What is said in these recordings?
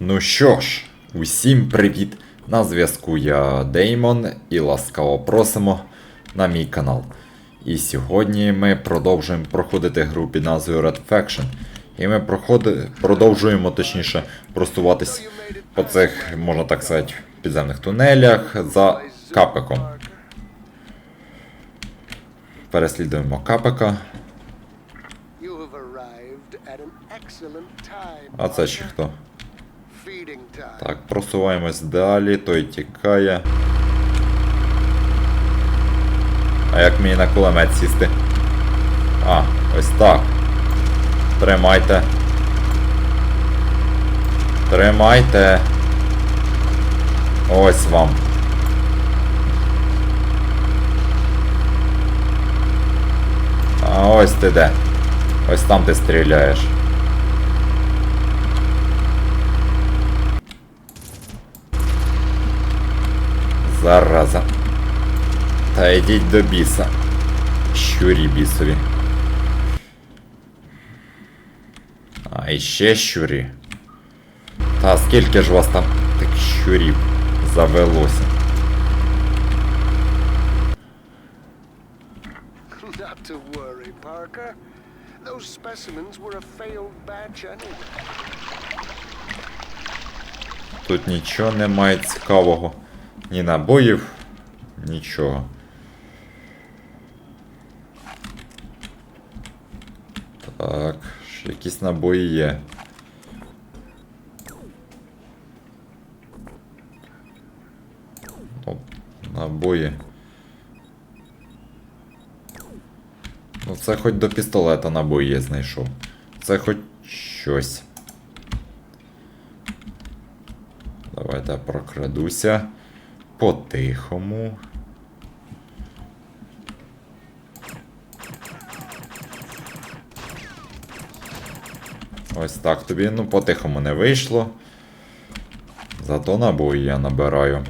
Ну що ж, усім привіт! На зв'язку я Деймон і ласкаво просимо на мій канал. І сьогодні ми продовжуємо проходити гру під назвою Red Faction. І ми проходи... продовжуємо точніше просуватись по цих, можна так сказати, підземних тунелях за капеком. Переслідуємо капека. А це ще хто? Так, просуваємось далі, той тікає. А як мені на кулемет сісти? А, ось так. Тримайте. Тримайте. Ось вам. А ось ти де. Ось там ти стріляєш. Зараза. Та йдіть до біса. Щурі бісові. А іще щурі. Та скільки ж вас там тих щурів завелося? Not to worry, Parker. Those specimens were a failed batch anyway. Тут нічого немає цікавого. Ні набоїв, нічого. Так, ще якісь набої є. Оп, набої. Ну це хоч до пістолета набої я знайшов. Це хоч щось. Давайте я прокрадуся по-тихому. Ось так тобі, ну по-тихому не вийшло. Зато набої я набираю.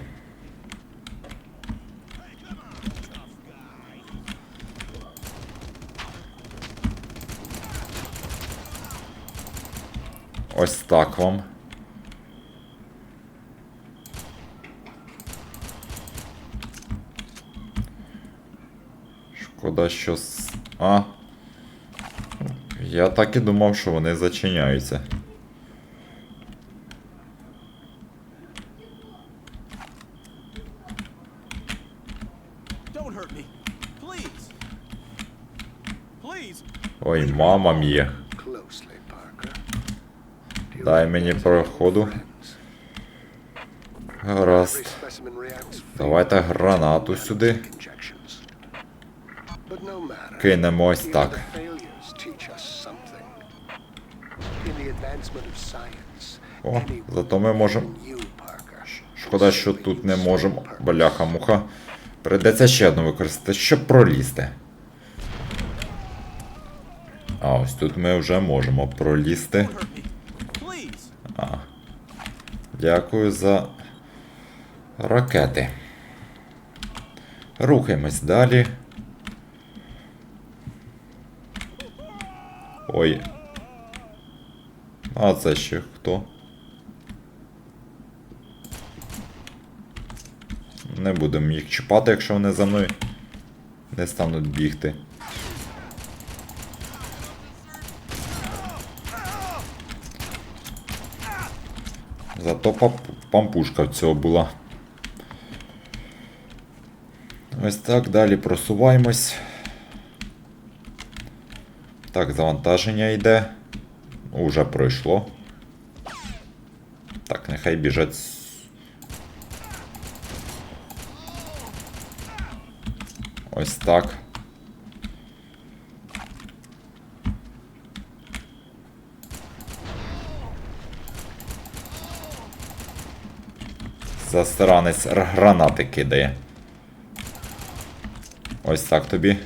Шкода, що. с- А. Я так і думав, що вони зачиняються. Ой, мама you Дай мені проходу. Гаразд. Давайте гранату сюди. Кинемо ось так. О, зато ми можемо. Шкода, що тут не можемо. Бляха-муха. Придеться ще одну використати, щоб пролізти. А ось тут ми вже можемо пролізти. А. Дякую за ракети. Рухаємось далі. Ой. А це ще хто? Не будемо їх чіпати, якщо вони за мною не стануть бігти. Зато пампушка в цього була. Ось так, далі просуваємось. Так, завантаження йде. Уже пройшло. Так, нехай біжать. Ось так. Засранець гранати кидає. Ось так тобі.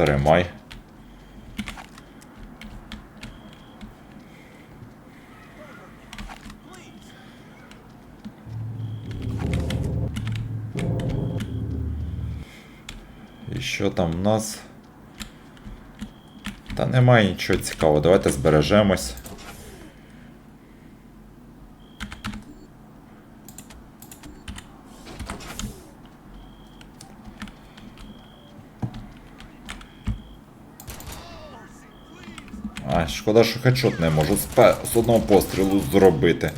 Тримай. І що там в нас? Та немає нічого цікавого, давайте збережемось. А, шкода, що хедшот не можу з, одного пострілу зробити.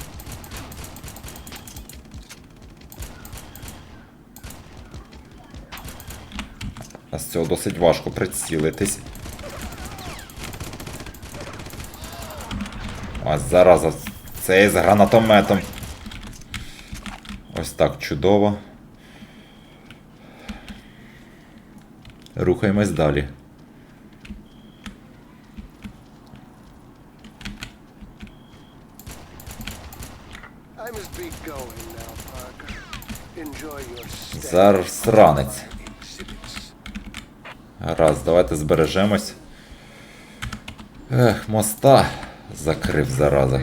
А з цього досить важко прицілитись. А зараз цей з гранатометом. Ось так чудово. Рухаємось далі. Stay. Засранець. Давайте збережемось. Ех, моста закрив зараза.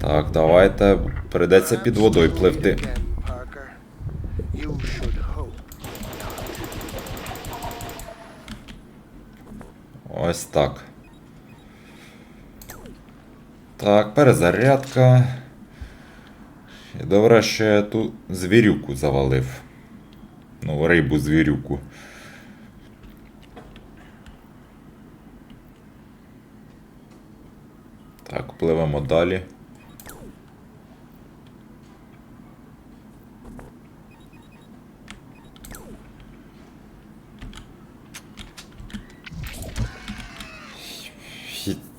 Так, давайте. Придеться під водою пливти. Ось так. Так, перезарядка. Добре, що я ту звірюку завалив. Ну, рибу звірюку. Так, пливемо далі.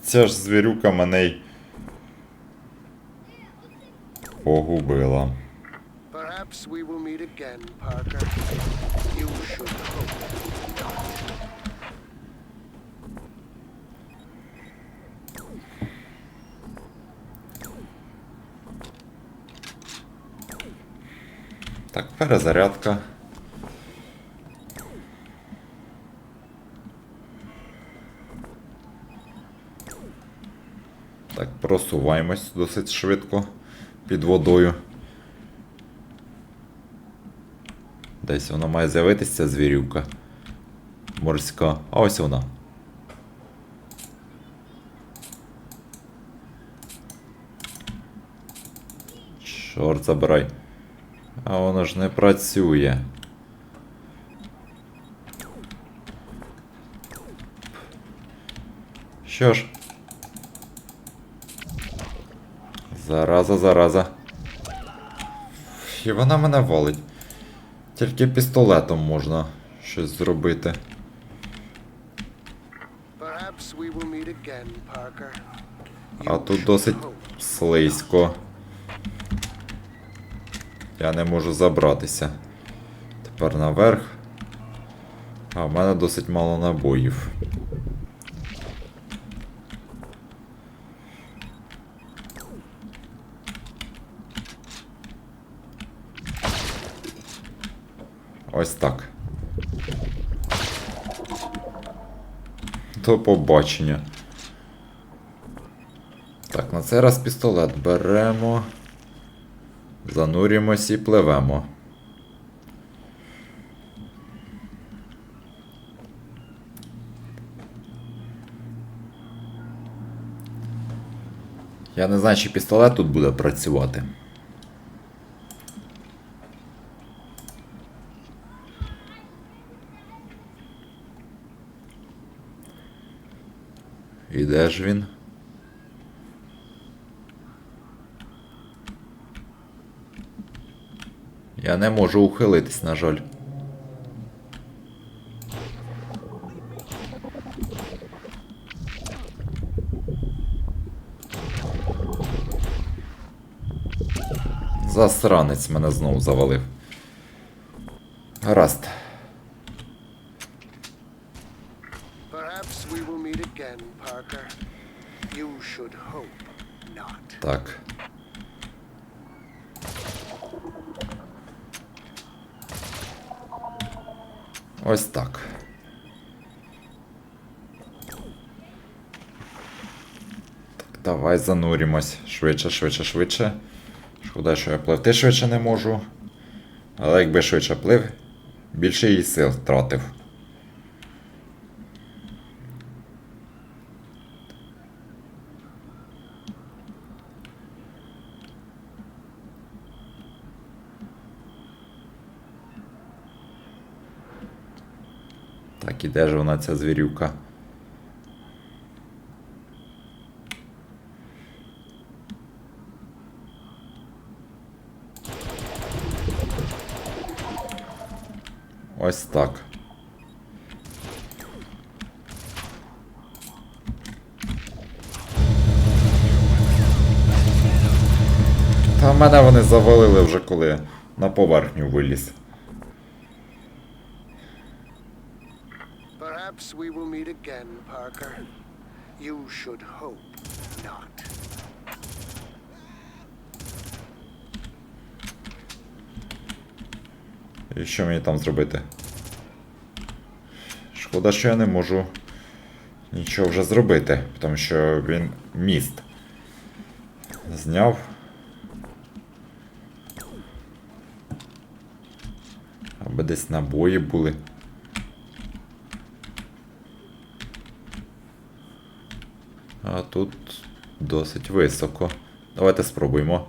Ця ж звірюка мене й погубила. Perhaps we will meet again, Parker. You should hope. Так, перезарядка. Так, просуваємось досить швидко під водою. Десь вона має з'явитися ця звірюка. Морська. А ось вона. Чорт забирай. А воно ж не працює. Що ж? Зараза, зараза. І вона мене валить. Тільки пістолетом можна щось зробити. А тут досить слизько. Я не можу забратися. Тепер наверх. А в мене досить мало набоїв. Ось так. До побачення. Так, на цей раз пістолет беремо. Занурюємось і пливемо. Я не знаю, чи пістолет тут буде працювати. І де ж він? Я не можу ухилитись, на жаль. Засранець мене знову завалив. Гаразд. Perhaps we will meet again, Parker. You should hope not. Так. Ось так. Так, давай занурімось. Швидше, швидше, швидше. Шкода, що я пливти швидше не можу. Але якби швидше плив, більше її сил втратив. Так, і де ж вона ця звірюка? Ось так. Та мене вони завалили вже коли на поверхню виліз. Perhaps we will meet again, Parker. You should hope not. І що мені там зробити? Шкода, що я не можу нічого вже зробити, тому що він міст. Зняв. Аби десь набої були. А тут досить високо. Давайте спробуємо.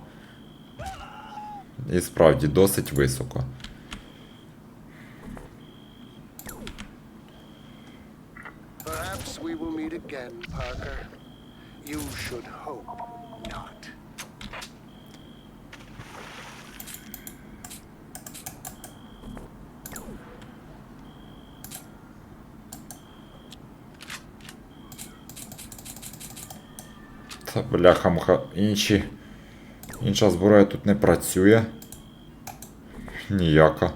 І справді досить високо. Perhaps we will meet again, Parker. You should hope not. Та бляха муха. Інші. Інша зброя тут не працює. Ніяка.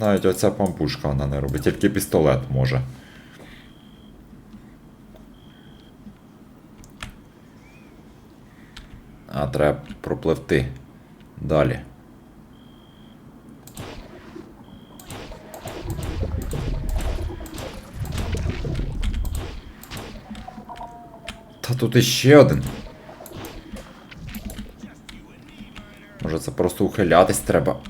Навіть оця пампушка вона не робить, тільки пістолет може. А треба пропливти далі. Тут іще один. Може це просто ухилятись треба.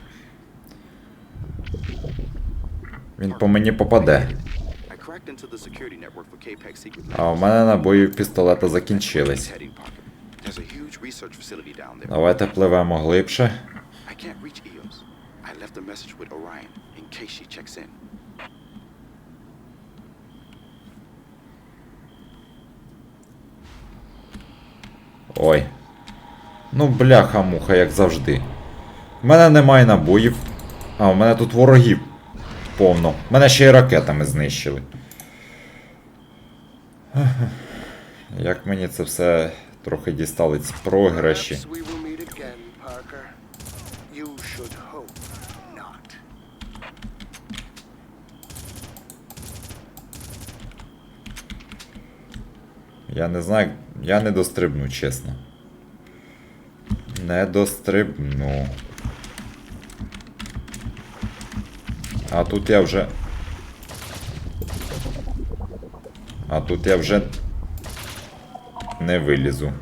Він по мені попаде. А у мене набоїв пістолета закінчились. Давайте пливемо глибше. Ой. Ну, бляха-муха, як завжди. У мене немає набоїв. А, у мене тут ворогів повно. Мене ще й ракетами знищили. Як мені це все трохи дістали ці програші. Perhaps we will meet again, Parker. You should hope not. Я не знаю, я не дострибну, чесно. Не дострибну. А тут я вже. А тут я вже не вилізу.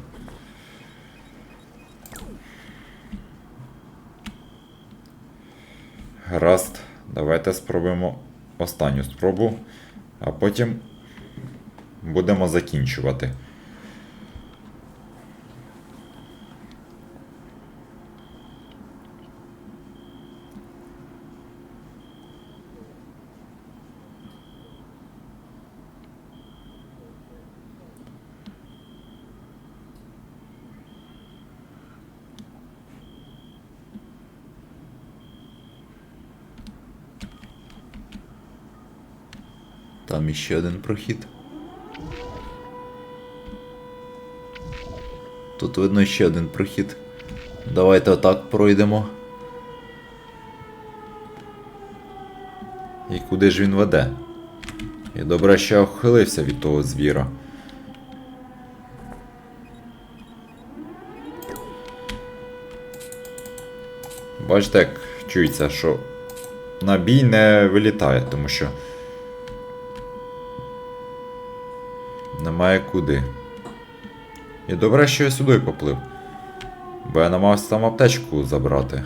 Гаразд, давайте спробуємо останню спробу, а потім будемо закінчувати. Там іще один прохід. Тут видно ще один прохід. Давайте отак пройдемо. І куди ж він веде? І добре, що я ухилився від того звіра. Бачите, як чується, що набій не вилітає, тому що немає куди. І добре, що я сюди поплив. Бо я намагався там аптечку забрати.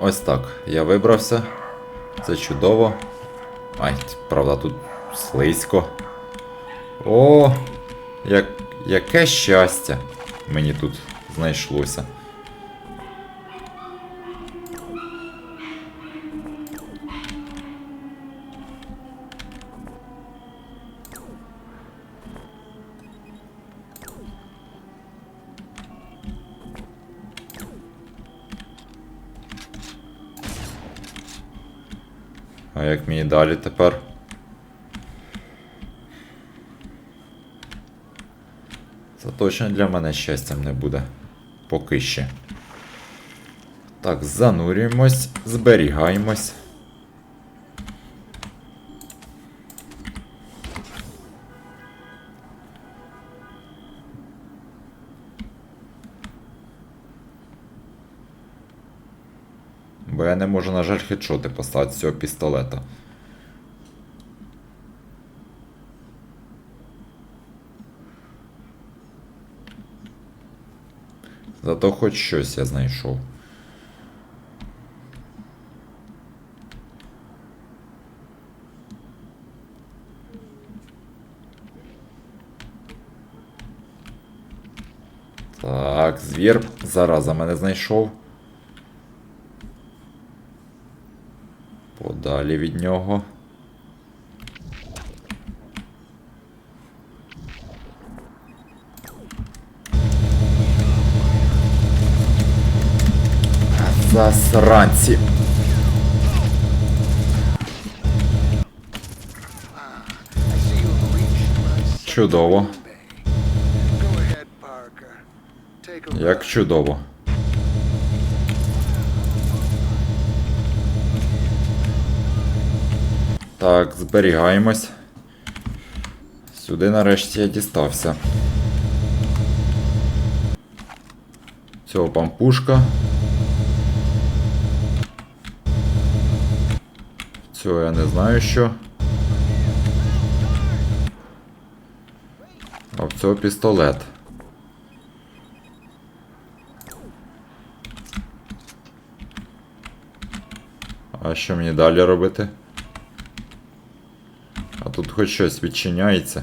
Ось так. Я вибрався. Це чудово. Ай, правда, тут слизько. О, як, яке щастя мені тут знайшлося. Як мені далі тепер? Це точно для мене щастям не буде. Поки ще. Так, занурюємось, зберігаємось. Не можу, на жаль, хедшоти поставити з цього пістолета. Зато хоч щось я знайшов. Так, звір зараза мене знайшов. Подалі від нього. Засранці. Чудово. Як чудово. Так, зберігаємось. Сюди нарешті я дістався. Цього пампушка. Цього я не знаю що. А в цього пістолет. А що мені далі робити? А тут хоч щось відчиняється.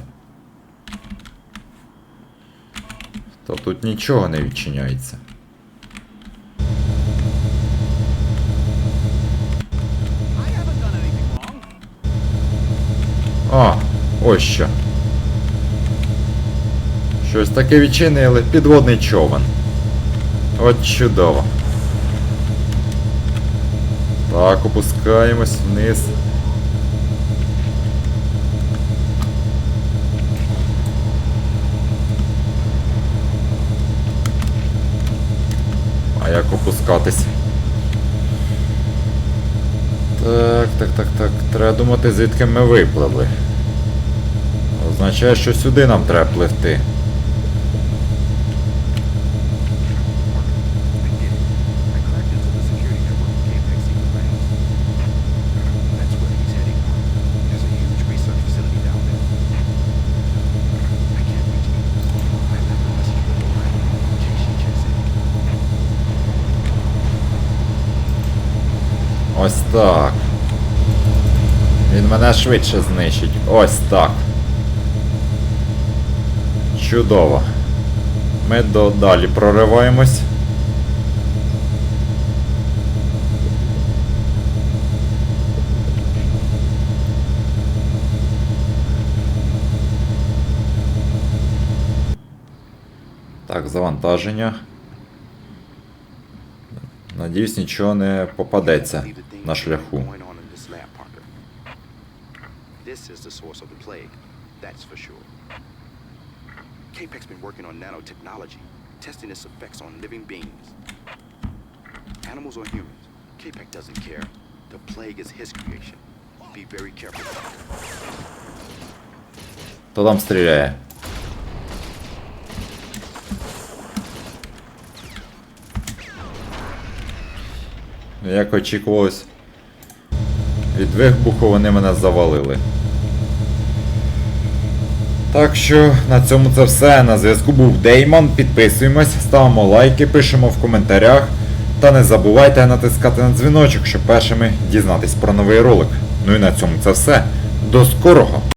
Та тут нічого не відчиняється. А, ось що. Щось таке відчинили. Підводний човен. От чудово. Так, опускаємось вниз. А як опускатись? Так, так, так, так. Треба думати, звідки ми випливли. Означає, що сюди нам треба пливти. I did it. I cracked into the security network of Capex Secret Labs. That's where he's heading. There's a huge research facility down there. I can't reach him. I left a message with Orion in case she checks in. Ось так. Він мене швидше знищить. Ось так. Чудово. Ми далі прориваємось. Так, завантаження. Надіюсь, нічого не попадеться Believe the things на that are шляху. going on in this lab, Parker. This is the source of the plague. That's for sure. Capex been working on nanotechnology, testing its effects on living beings. Animals or humans, Capex doesn't care. The plague is his creation. Be very careful. Хто там стріляє? Як очікувалось, від вибуху вони мене завалили. Так що на цьому це все. На зв'язку був Деймон. Підписуємось, ставимо лайки, пишемо в коментарях. Та не забувайте натискати на дзвіночок, щоб першими дізнатись про новий ролик. Ну і на цьому це все. До скорого!